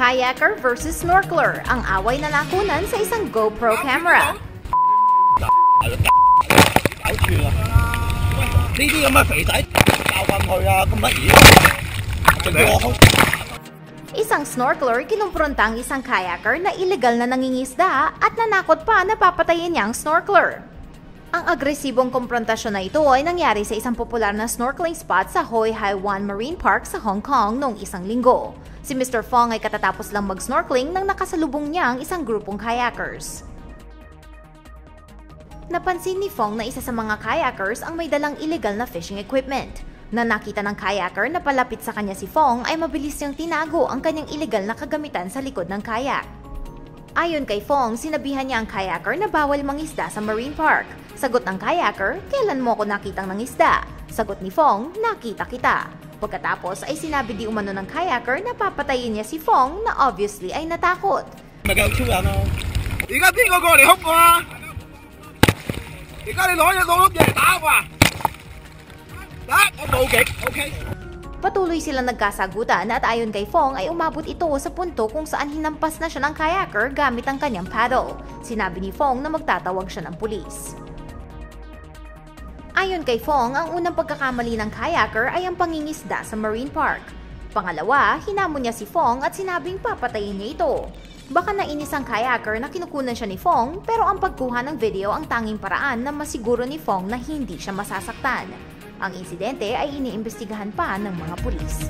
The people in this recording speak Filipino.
Kayaker versus snorkeler, ang away na nakunan sa isang GoPro camera. Isang snorkeler kinumpronta ang isang kayaker na ilegal na nangingisda at nanakot pa na papatayin niya ang snorkeler. Ang agresibong komprontasyon na ito ay nangyari sa isang popular na snorkeling spot sa Hoi Hai Wan Marine Park sa Hong Kong noong isang linggo. Si Mr. Fong ay katatapos lang mag-snorkeling nang nakasalubong niya ang isang grupong kayakers. Napansin ni Fong na isa sa mga kayakers ang may dalang illegal na fishing equipment. Na nakita ng kayaker na palapit sa kanya si Fong ay mabilis niyang tinago ang kanyang illegal na kagamitan sa likod ng kayak. Ayon kay Fong, sinabihan niya ang kayaker na bawal mangisda sa Marine Park. Sagot ng kayaker, kailan mo ako nakitang nangisda? Sagot ni Fong, nakita kita. Pagkatapos ay sinabi di umano ng kayaker na papatayin niya si Fong na obviously ay natakot. Magaw chua no. Ikaw tingo ko, lihok ko ha. Ikaw lihok niya, lihok niya, tao pa. Đó, ông. Patuloy silang nagkasagutan at ayon kay Fong ay umabot ito sa punto kung saan hinampas na siya ng kayaker gamit ang kanyang paddle. Sinabi ni Fong na magtatawag siya ng pulis. Ayon kay Fong, ang unang pagkakamali ng kayaker ay ang pangingisda sa Marine Park. Pangalawa, hinamon niya si Fong at sinabing papatayin niya ito. Baka nainis ang kayaker na kinukunan siya ni Fong pero ang pagkuha ng video ang tanging paraan na masiguro ni Fong na hindi siya masasaktan. Ang insidente ay iniimbestigahan pa ng mga pulis.